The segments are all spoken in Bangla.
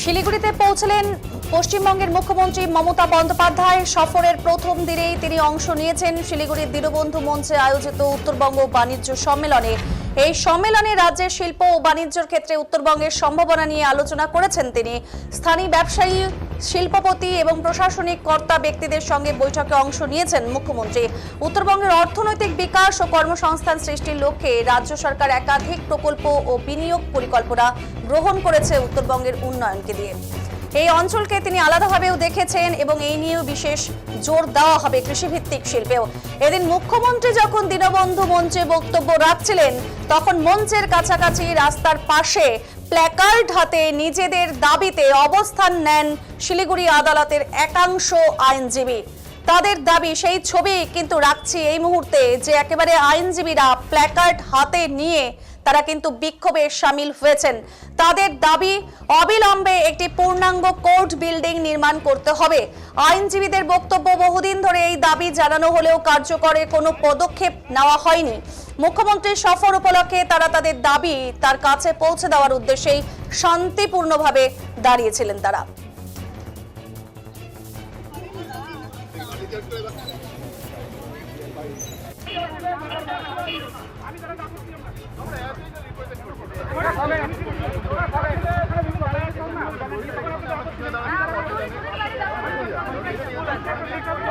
শিলিগুড়িতে পৌঁছলেন পশ্চিমবঙ্গের মুখ্যমন্ত্রী মমতা বন্দ্যোপাধ্যায়। সফরের প্রথম দিনেই তিনি অংশ নিয়েছেন শিলিগুড়ির দীনবন্ধু মঞ্চে আয়োজিত উত্তরবঙ্গ বাণিজ্য সম্মেলনে। এই সম্মেলনে রাজ্যের শিল্প ও বাণিজ্যের ক্ষেত্রে উত্তরবঙ্গের সম্ভাবনা নিয়ে আলোচনা করেছেন তিনি। স্থানীয় ব্যবসায়ী শিল্পপতি এবং প্রশাসনিক কর্তা ব্যক্তিদের সঙ্গে বৈঠকে অংশ নিয়েছেন মুখ্যমন্ত্রী। উত্তরবঙ্গের অর্থনৈতিক বিকাশ ও কর্মসংস্থান সৃষ্টির লক্ষ্যে রাজ্য সরকার একাধিক প্রকল্প ও বিনিয়োগ পরিকল্পনা গ্রহণ করেছে উত্তরবঙ্গের উন্নয়নকে দিয়ে। এই অঞ্চলকে তিনি আলাদাভাবেও দেখেছেন এবং এই নিয়েও বিশেষ জোর দেওয়া হবে কৃষিভিত্তিক শিল্পেও। এদিন মুখ্যমন্ত্রী যখন দীনবন্ধু মঞ্চে বক্তব্য রাখছিলেন, তখন মঞ্চের কাছাকাছি রাস্তার পাশে প্ল্যাকার্ড হাতে নিজেদের দাবিতে অবস্থান নেন শিলিগুড়ি আদালতের একাংশ আইনজীবী। তাদের দাবি, সেই ছবি কিন্তু রাখছি এই মুহূর্তে যে একেবারে আইনজীবীরা প্ল্যাকার্ড হাতে নিয়ে তারা কিন্তু বিক্ষোভে সামিল হয়েছেন। তাদের দাবি, অবিলম্বে একটি পূর্ণাঙ্গ কোর্ট বিল্ডিং নির্মাণ করতে হবে। আইনজীবীদের বক্তব্য বহুদিন ধরে এই দাবি জানানো হলেও কার্যকরে কোনো পদক্ষেপ নেওয়া হয়নি। মুখ্যমন্ত্রীর সফর উপলক্ষে তারা তাদের দাবি তার কাছে পৌঁছে দেওয়ার উদ্দেশ্যেই শান্তিপূর্ণভাবে দাঁড়িয়েছিলেন তারা।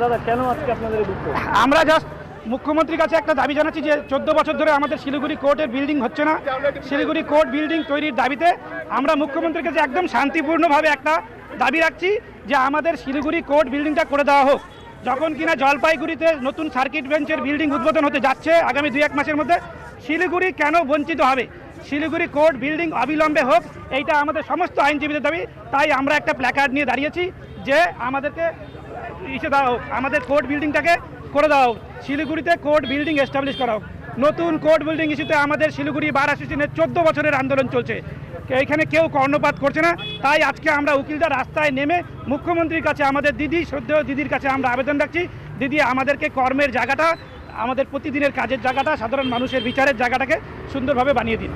দাদা, কেন আমরা জাস্ট মুখ্যমন্ত্রীর কাছে একটা দাবি জানাচ্ছি যে চোদ্দ বছর ধরে আমাদের শিলিগুড়ি কোর্টের বিল্ডিং হচ্ছে না। শিলিগুড়ি কোর্ট বিল্ডিং তৈরির দাবিতে আমরা মুখ্যমন্ত্রীর কাছে একদম শান্তিপূর্ণভাবে একটা দাবি রাখছি যে আমাদের শিলিগুড়ি কোর্ট বিল্ডিংটা করে দেওয়া হোক। যখন কিনা জলপাইগুড়িতে নতুন সার্কিট বেঞ্চের বিল্ডিং উদ্বোধন হতে যাচ্ছে আগামী দুই এক মাসের মধ্যে, শিলিগুড়ি কেন বঞ্চিত হবে? শিলিগুড়ি কোর্ট বিল্ডিং অবিলম্বে হোক, এইটা আমাদের সমস্ত আইনজীবীদের দাবি। তাই আমরা একটা প্ল্যাকার্ড নিয়ে দাঁড়িয়েছি যে আমাদেরকে ইসে দেওয়া হোক আমাদের কোর্ট বিল্ডিংটাকে করে দেওয়া হোক শিলিগুড়িতে কোর্ট বিল্ডিং এস্টাবলিশ করা হোক নতুন কোর্ট বিল্ডিং ইস্যুতে আমাদের শিলিগুড়ি বার অ্যাসোসিয়েশনের চোদ্দ বছরের আন্দোলন চলছে। এইখানে কেউ কর্ণপাত করছে না। তাই আজকে আমরা উকিলরা রাস্তায় নেমে মুখ্যমন্ত্রীর কাছে, আমাদের দিদি, শ্রদ্ধেয় দিদির কাছে আমরা আবেদন রাখছি। দিদি, আমাদেরকে কর্মের জায়গাটা আমাদের প্রতিদিনের কাজের জায়গাটা, সাধারণ মানুষের বিচারের জায়গাটাকে সুন্দরভাবে বানিয়ে দিন।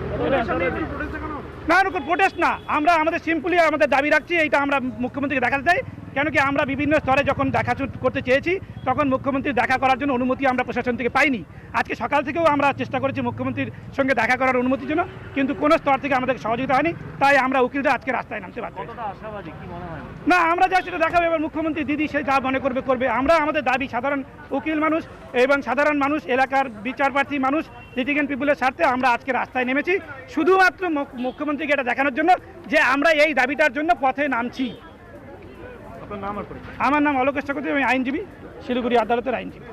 না প্রোটেস্ট না। আমরা আমাদের সিম্পলি আমাদের দাবি রাখছি, এইটা আমরা মুখ্যমন্ত্রীকে দেখাতে চাই। কেন কি আমরা বিভিন্ন স্তরে যখন দেখা করতে চেয়েছি তখন মুখ্যমন্ত্রী দেখা করার জন্য অনুমতি আমরা প্রশাসন থেকে পাইনি। আজকে সকাল থেকেও আমরা চেষ্টা করেছি মুখ্যমন্ত্রীর সঙ্গে দেখা করার অনুমতির জন্য কিন্তু কোনো স্তর থেকে আমাদের সহযোগিতা হয়নি তাই আমরা উকিলরা আজকে রাস্তায় নামতে পারছি না আমরা যা সেটা দেখাবো এবার মুখ্যমন্ত্রী দিদি সে যা মনে করবে করবে। আমরা আমাদের দাবি সাধারণ উকিল মানুষ এবং সাধারণ মানুষ এলাকার বিচারপ্রার্থী মানুষ লিটিগেন পিপুলের স্বার্থে আমরা আজকে রাস্তায় নেমেছি। শুধুমাত্র মুখ- মুখ্যমন্ত্রীকে এটা দেখানোর জন্য যে আমরা এই দাবিটার জন্য পথে নামছি। আমার নাম অলোকেশ চক্রবর্তী আমি আইনজীবী শিলিগুড়ি আদালতের আইনজীবী।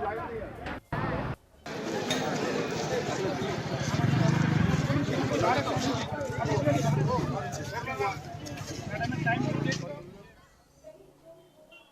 টাইম